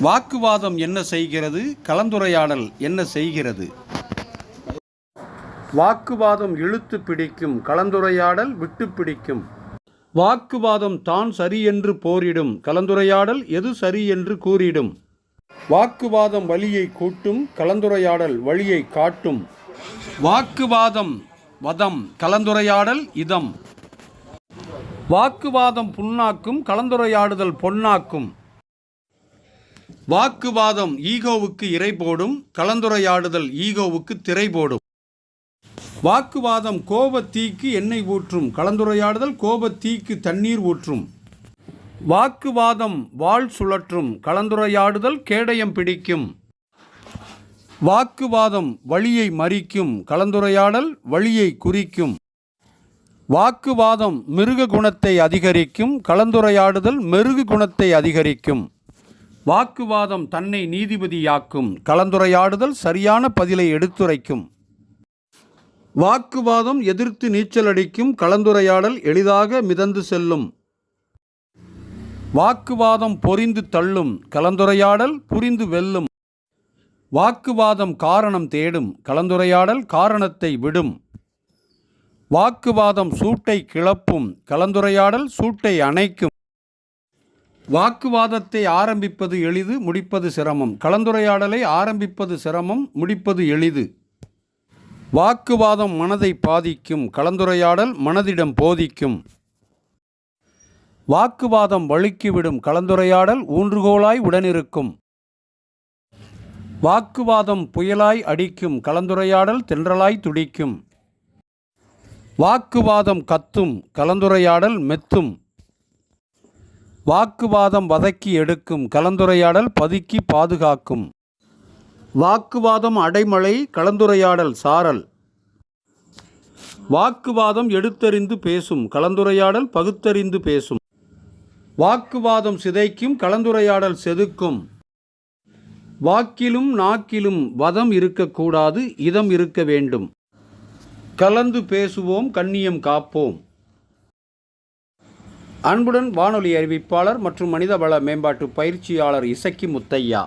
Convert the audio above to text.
வாக்குவாதம் என்ன செய்கிறது? கலந்துரையாடல் என்ன செய்கிறது? வாக்குவாதம் இழுத்து பிடிக்கும் கலந்துரையாடல் விட்டு பிடிக்கும். வாக்குவாதம் தான் சரி என்று போரிடும் கலந்துரையாடல் எது சரி என்று கூறிடும்? வாக்குவாதம் வலியை கூட்டும் கலந்துரையாடல் வழியை காட்டும். வாக்குவாதம் வதம் கலந்துரையாடல் இதம். வாக்குவாதம் புண்ணாக்கும் கலந்துரையாடுதல் பொன்னாக்கும். வாக்குவாதம் ஈகோவுக்கு இறை போடும் கலந்துரையாடுதல் ஈகோவுக்கு திரை போடும் வாக்குவாதம் கோபத்தீக்கு எண்ணெய் ஊற்றும் கலந்துரையாடுதல் கோபத்தீக்கு தண்ணீர் ஊற்றும். வாக்குவாதம் வாள் சுழற்றும் கலந்துரையாடுதல் கேடயம் பிடிக்கும். வாக்குவாதம் வழியை மறிக்கும் கலந்துரையாடல் வழியை குறிக்கும். வாக்குவாதம் மிருக குணத்தை அதிகரிக்கும் கலந்துரையாடுதல் மெருகு குணத்தை அதிகரிக்கும். வாக்குவாதம் தன்னை நீதிபதியாக்கும். கலந்துரையாடுதல் சரியான பதிலை எடுத்துரைக்கும். வாக்குவாதம் எதிர்த்து நீச்சல் அடிக்கும் கலந்துரையாடல் எளிதாக மிதந்து செல்லும். வாக்குவாதம் பொரிந்து தள்ளும் கலந்துரையாடல் புரிந்து வெல்லும். வாக்குவாதம் காரணம் தேடும் கலந்துரையாடல் காரணத்தை விடும். வாக்குவாதம் சூட்டை கிளப்பும் கலந்துரையாடல் சூட்டை அணைக்கும். வாக்குவாதத்தை ஆரம்பிப்பது எளிது முடிப்பது சிரமம். கலந்துரையாடலை ஆரம்பிப்பது சிரமம் முடிப்பது எளிது. வாக்குவாதம் மனதை பாதிக்கும் கலந்துரையாடல் மனதிடம் போதிக்கும். வாக்குவாதம் வழுக்கிவிடும் கலந்துரையாடல் ஊன்றுகோலாய் உடனிருக்கும். வாக்குவாதம் புயலாய் அடிக்கும் கலந்துரையாடல் தென்றலாய் துடிக்கும். வாக்குவாதம் கத்தும் கலந்துரையாடல் மெத்தும். வாக்குவாதம் வதக்கி எடுக்கும் கலந்துரையாடல் பதுக்கி பாதுகாக்கும். வாக்குவாதம் அடைமழை கலந்துரையாடல் சாரல். வாக்குவாதம் எடுத்தறிந்து பேசும் கலந்துரையாடல் பகுத்தறிந்து பேசும். வாக்குவாதம் சிதைக்கும் கலந்துரையாடல் செதுக்கும். வாக்கிலும் நாக்கிலும் வதம் இருக்கக்கூடாது இதம் இருக்க வேண்டும். கலந்து பேசுவோம் கண்ணியம் காப்போம். அன்புடன் வானொலி அறிவிப்பாளர் மற்றும் மனிதவள மேம்பாட்டு பயிற்சியாளர் இசக்கி முத்தையா.